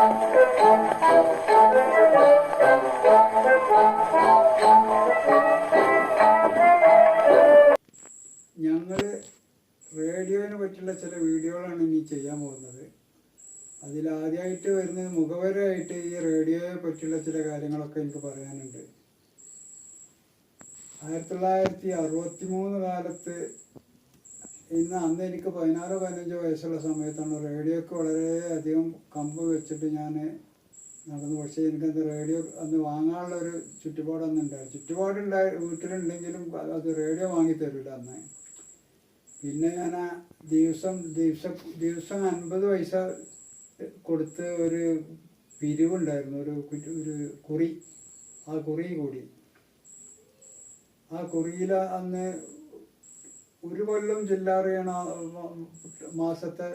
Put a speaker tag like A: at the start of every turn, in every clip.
A: ഞങ്ങൾ റേഡിയോനെ പറ്റിയുള്ള ചില വീഡിയോകളാണ് ഇനി ചെയ്യാൻ പോകുന്നത്. അതിലാദ്യമായിട്ട് വരുന്നത് മുഖവരമായിട്ട് ഈ റേഡിയോയെ പറ്റിയുള്ള ചില കാര്യങ്ങളൊക്കെ എനിക്ക് പറയാനുണ്ട്. ആയിരത്തി തൊള്ളായിരത്തി അറുപത്തി മൂന്ന് കാലത്ത് ഇന്ന് അന്ന് എനിക്ക് പതിനാറോ പതിനഞ്ചോ വയസ്സുള്ള സമയത്താണ് റേഡിയോക്ക് വളരെയധികം കമ്പ് വെച്ചിട്ട് ഞാൻ നടന്നു. പക്ഷേ എനിക്കത് റേഡിയോ അന്ന് വാങ്ങാനുള്ള ഒരു ചുറ്റുപാടൊന്നും ഉണ്ടായിരുന്നു. ചുറ്റുപാടുണ്ടായി വീട്ടിലുണ്ടെങ്കിലും അത് റേഡിയോ വാങ്ങി തരില്ല അന്ന്. പിന്നെ ഞാൻ ആ ദിവസം ദിവസം ദിവസം അൻപത് പൈസ കൊടുത്ത് ഒരു പിരിവുണ്ടായിരുന്നു. ഒരു ഒരു കുറി. ആ കുറി കൂടി. ആ കുറിയിൽ അന്ന് ഒരു കൊല്ലം ചില്ലാറിയാണ് മാസത്തെ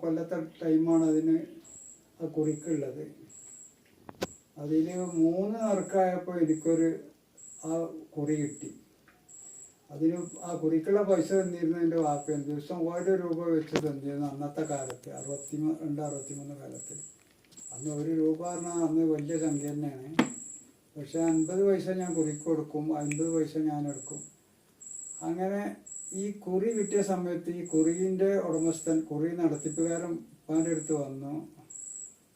A: കൊല്ലത്തെ ടൈമാണ് അതിന് ആ കുറിക്കുള്ളത്. അതിൽ മൂന്ന് നറുക്കായപ്പോൾ എനിക്കൊരു ആ കുറി കിട്ടി. അതിന് ആ കുറിക്കുള്ള പൈസ തന്നിരുന്നു എന്റെ വാപ്പയാണ് ദിവസം ഓരോ രൂപ വെച്ച് തന്നിരുന്നു അന്നത്തെ കാലത്ത് അറുപത്തി രണ്ട് അറുപത്തി മൂന്ന് കാലത്ത്. അന്ന് ഒരു രൂപ പറഞ്ഞാൽ അന്ന് വലിയ സംഖ്യ തന്നെയാണ്. പക്ഷേ അൻപത് പൈസ ഞാൻ കുറിക്ക് കൊടുക്കും അൻപത് പൈസ ഞാൻ എടുക്കും. അങ്ങനെ ഈ കുറി കിട്ടിയ സമയത്ത് ഈ കുറിയിന്റെ ഉടമസ്ഥൻ കുറി നടത്തിപ്പുകാരൻ ഉപ്പാന്റെ അടുത്ത് വന്നു.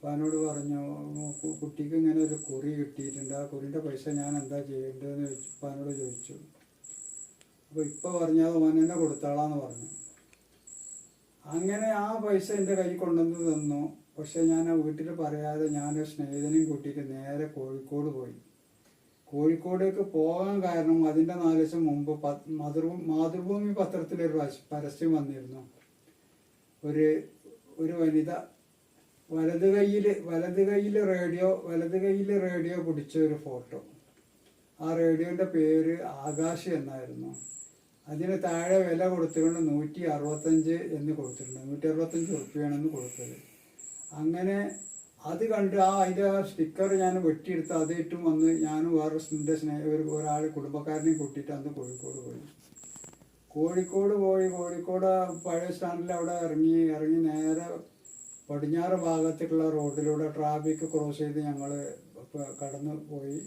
A: പാനോട് പറഞ്ഞു "കു- കുട്ടിക്ക് ഇങ്ങനെ ഒരു കുറി കിട്ടിയിട്ടുണ്ട്. ആ കുറിന്റെ പൈസ ഞാൻ എന്താ ചെയ്യേണ്ടതെന്ന് ചോദിച്ചു ഉപ്പാനോട് ചോദിച്ചു. അപ്പോൾ ഇപ്പം പറഞ്ഞാൽ ഓൻ തന്നെ കൊടുത്താളാന്ന് പറഞ്ഞു. അങ്ങനെ ആ പൈസ എന്റെ കയ്യിൽ കൊണ്ടുവന്ന് തന്നു. പക്ഷെ ഞാൻ ആ വീട്ടിൽ പറയാതെ ഞാൻ സ്നേഹിതനെയും കൂട്ടിയിട്ട് നേരെ കോഴിക്കോട് പോയി. കോഴിക്കോടേക്ക് പോകാൻ കാരണം അതിന്റെ നാല് ദിവസം മുമ്പ് പ- മാതൃഭൂ മാതൃഭൂമി പത്രത്തിലൊരു പരസ്- പരസ്യം വന്നിരുന്നു. ഒരു ഒരു വനിത വലത് കൈയിൽ വലത് കൈയിൽ റേഡിയോ വലത് കൈയിൽ റേഡിയോ പിടിച്ച ഒരു ഫോട്ടോ. ആ റേഡിയോന്റെ പേര് ആകാശ് എന്നായിരുന്നു. അതിന് താഴെ വില കൊടുത്തുകൊണ്ട് നൂറ്റി അറുപത്തഞ്ച് എന്ന് കൊടുത്തിട്ടുണ്ട്. നൂറ്റി അറുപത്തഞ്ച് ഉറുപ്പ്യാണെന്ന് കൊടുത്തത്. അങ്ങനെ അത് കണ്ട് ആ അതിന്റെ സ്റ്റിക്കർ ഞാൻ വെട്ടിയെടുത്ത് അതേറ്റും വന്ന് ഞാനും വേറെ എന്റെ സ്നേഹ ഒരു ഒരാൾ കുടുംബക്കാരനെയും കൂട്ടിയിട്ട് അന്ന് കോഴിക്കോട് പോയി. കോഴിക്കോട് പോയി. കോഴിക്കോട് പഴയ സ്റ്റാൻഡിൽ അവിടെ ഇറങ്ങി ഇറങ്ങി നേരെ പടിഞ്ഞാറ് ഭാഗത്തേക്കുള്ള റോഡിലൂടെ ട്രാഫിക് ക്രോസ് ചെയ്ത് ഞങ്ങൾ കടന്നു പോയി.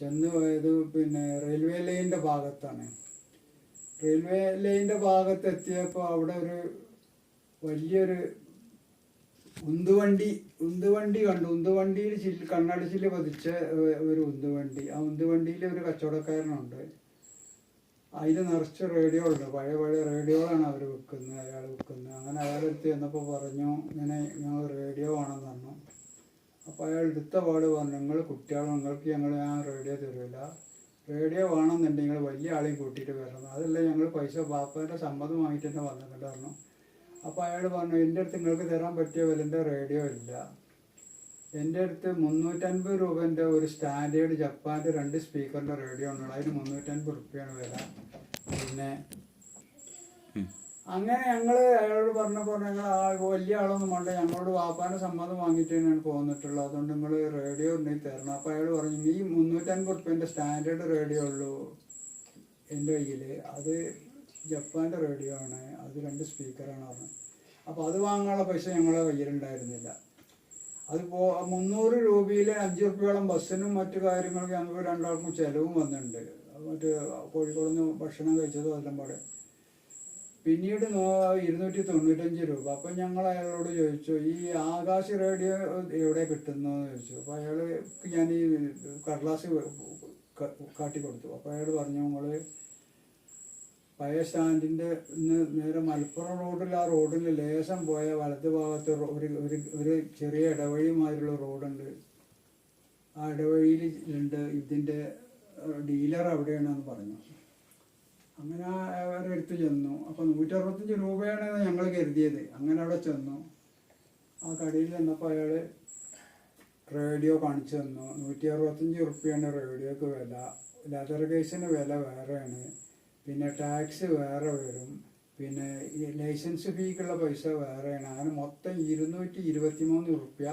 A: ചെന്ന് പോയത് പിന്നെ റെയിൽവേ ലൈനിന്റെ ഭാഗത്താണ്. റെയിൽവേ ലൈനിന്റെ ഭാഗത്തെത്തിയപ്പോൾ അവിടെ ഒരു വലിയൊരു ഉന്തുവണ്ടി ഉന്തുവണ്ടി കണ്ടു. ഉന്തുവണ്ടിയിൽ ചില്ല് കണ്ണടച്ചിൽ പതിച്ച ഒരു ഉന്തുവണ്ടി. ആ ഉന്തുവണ്ടിയിൽ ഒരു കച്ചവടക്കാരനുണ്ട്. അതിൽ നിറച്ച് റേഡിയോ ഉണ്ട്. പഴയ പഴയ റേഡിയോകളാണ് അവർ വിൽക്കുന്നത് അയാൾ വിൽക്കുന്നത് അങ്ങനെ അയാൾ എടുത്ത് ചെന്നപ്പോൾ പറഞ്ഞു ഇങ്ങനെ ഞങ്ങൾ റേഡിയോ വേണമെന്ന് പറഞ്ഞു അപ്പോൾ അയാൾ എടുത്ത പാട് പറഞ്ഞു നിങ്ങൾ കുട്ടികൾ നിങ്ങൾക്ക് ഞങ്ങൾ ഞാൻ റേഡിയോ തരില്ല റേഡിയോ വേണമെന്നുണ്ടെങ്കിൽ വലിയ ആളെയും കൂട്ടിയിട്ട് വരണം. അതല്ല ഞങ്ങൾ പൈസ ബാപ്പേന്റെ സമ്മതം വാങ്ങിയിട്ട് തന്നെ വന്നിട്ടുണ്ട് പറഞ്ഞു. അപ്പോൾ അയാൾ പറഞ്ഞു എന്റെ അടുത്ത് നിങ്ങൾക്ക് തരാൻ പറ്റിയ വിലന്റെ റേഡിയോ ഇല്ല. എന്റെ അടുത്ത് മുന്നൂറ്റൻപത് രൂപന്റെ ഒരു സ്റ്റാൻഡേർഡ് ജപ്പാന്റെ രണ്ട് സ്പീക്കറിന്റെ റേഡിയോ ഉണ്ട്. അതിന് മുന്നൂറ്റൻപത് റുപ്യാണ് വില. പിന്നെ അങ്ങനെ ഞങ്ങൾ അയാളോട് പറഞ്ഞപ്പോൾ ഞങ്ങൾ വലിയ ആളൊന്നും വേണ്ട. ഞങ്ങളോട് വാപ്പാന്റെ സമ്മതം വാങ്ങിയിട്ട് തന്നെയാണ് പോന്നിട്ടുള്ളത്. അതുകൊണ്ട് നിങ്ങൾ റേഡിയോ ഉണ്ടെങ്കിൽ തരണം. അപ്പോൾ അയാൾ പറഞ്ഞു ഈ മുന്നൂറ്റൻപത് റുപ്യന്റെ സ്റ്റാൻഡേർഡ് റേഡിയോ ഉള്ളൂ എന്റെ കയ്യിൽ അത് ജപ്പാന്റെ റേഡിയോ ആണ്. അത് രണ്ട് സ്പീക്കറാണ് പറഞ്ഞത് അപ്പോൾ അത് വാങ്ങാനുള്ള പൈസ ഞങ്ങളുടെ കയ്യിലുണ്ടായിരുന്നില്ല. പോ മുന്നൂറ് രൂപയിൽ അഞ്ച് റുപ്യോളം ബസ്സിനും മറ്റു കാര്യങ്ങൾക്ക് ഞങ്ങൾക്ക് രണ്ടാൾക്കും ചിലവും വന്നിട്ടുണ്ട്. മറ്റ് കോഴിക്കോട് ഭക്ഷണം കഴിച്ചതും എല്ലാം പാടെ. പിന്നീട് ഇരുന്നൂറ്റി തൊണ്ണൂറ്റഞ്ച് രൂപ. അപ്പം ഞങ്ങൾ അയാളോട് ചോദിച്ചു ഈ ആകാശ റേഡിയോ എവിടെ കിട്ടുന്നു എന്ന് ചോദിച്ചു. അപ്പോൾ അയാൾ ഞാൻ ഈ കടലാസ് കാട്ടി കൊടുത്തു അപ്പോൾ അയാൾ പറഞ്ഞു നിങ്ങൾ പഴയ സ്റ്റാൻഡിന്റെ നേരെ മലപ്പുറം റോഡിൽ ആ റോഡിൽ ലേശം പോയ വലത് ഭാഗത്ത് ഒരു ഒരു ഒരു ചെറിയ ഇടവഴി മാതിരിയുള്ള റോഡുണ്ട്. ആ ഇടവഴിയിൽ ഉണ്ട് ഇതിന്റെ ഡീലർ അവിടെയാണെന്ന് പറഞ്ഞു. അങ്ങനെ അവരുടെ അടുത്ത് ചെന്നു. അപ്പോൾ നൂറ്ററുപത്തഞ്ച് രൂപയാണ് ഞങ്ങൾ കരുതിയത്. അങ്ങനെ അവിടെ ചെന്നു. ആ കടയിൽ ചെന്നപ്പോൾ അയാൾ റേഡിയോ കാണിച്ചു തന്നു. നൂറ്റി അറുപത്തഞ്ച് ഉറുപ്പ്യാണ് റേഡിയോക്ക് വില. ലെതർ കേസിന് വില വേറെയാണ്. പിന്നെ ടാക്സ് വേറെ വരും. പിന്നെ ലൈസൻസ് ഫീക്കുള്ള പൈസ വേറെയാണ്. അങ്ങനെ മൊത്തം ഇരുന്നൂറ്റി ഇരുപത്തി മൂന്ന് റുപ്യ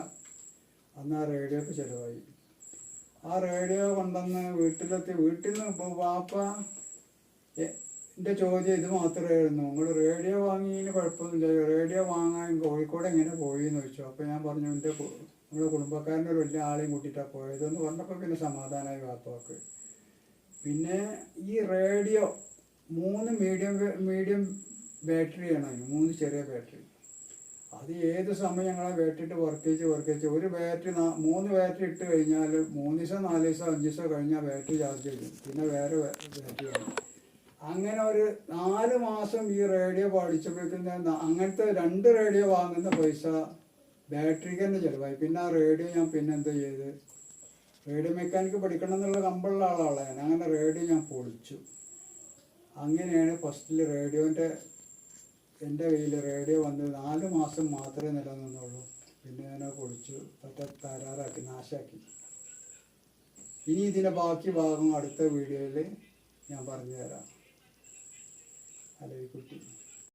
A: അന്ന് ആ റേഡിയോക്ക് ചിലവായി. ആ റേഡിയോ കൊണ്ടുവന്ന് വീട്ടിലെത്തി വീട്ടിൽ നിന്ന് ഇപ്പോൾ വാപ്പ എന്റെ ചോദ്യം ഇത് മാത്രമായിരുന്നു നിങ്ങൾ റേഡിയോ വാങ്ങിയതിന് കുഴപ്പമൊന്നുമില്ല റേഡിയോ വാങ്ങാൻ കോഴിക്കോട് എങ്ങനെ പോയി എന്ന് ചോദിച്ചു. അപ്പോൾ ഞാൻ പറഞ്ഞു എന്റെ നിങ്ങളുടെ കുടുംബക്കാരന്റെ ഒരു വലിയ ആളെയും കൂട്ടിയിട്ടാണ് പോയതെന്ന് പറഞ്ഞപ്പോൾ പിന്നെ സമാധാനമായി വാപ്പാക്ക്. പിന്നെ ഈ റേഡിയോ മൂന്ന് മീഡിയം മീഡിയം ബാറ്ററിയാണ് അതിന് മൂന്ന് ചെറിയ ബാറ്ററി അത് ഏത് സമയം ഞങ്ങളെ ബാറ്ററി വർക്ക് ചെയ്ത് വർക്ക് ചെയ്ത് ഒരു ബാറ്ററി മൂന്ന് ബാറ്ററി ഇട്ട് കഴിഞ്ഞാൽ മൂന്ന് ദിവസം നാല് ദിവസം അഞ്ച് ദിവസം കഴിഞ്ഞാൽ ബാറ്ററി ചാർജ് ചെയ്യും. പിന്നെ വേറെ ബാറ്ററിയാണ് അങ്ങനെ ഒരു നാല് മാസം ഈ റേഡിയോ പഠിച്ചപ്പോഴേക്കും അങ്ങനത്തെ രണ്ട് റേഡിയോ വാങ്ങുന്ന പൈസ ബാറ്ററിക്ക് തന്നെ ചിലവായി. പിന്നെ ആ റേഡിയോ ഞാൻ പിന്നെ എന്താ ചെയ്ത്? റേഡിയോ മെക്കാനിക്ക് പഠിക്കണം എന്നുള്ള കമ്പുള്ള ആളാണ് അങ്ങനെ റേഡിയോ ഞാൻ പൊളിച്ചു. അങ്ങനെയാണ് ഫസ്റ്റിൽ റേഡിയോന്റെ എന്റെ കയ്യിൽ റേഡിയോ വന്ന് നാല് മാസം മാത്രമേ നിലനിന്നുള്ളൂ. പിന്നെ ഞാൻ പൊളിച്ചു പറ്റ തരാറാക്കി നാശാക്കി. ഇനി ഇതിന്റെ ബാക്കി ഭാഗം അടുത്ത വീഡിയോയിൽ ഞാൻ പറഞ്ഞുതരാം. അലവിക്കുട്ടി.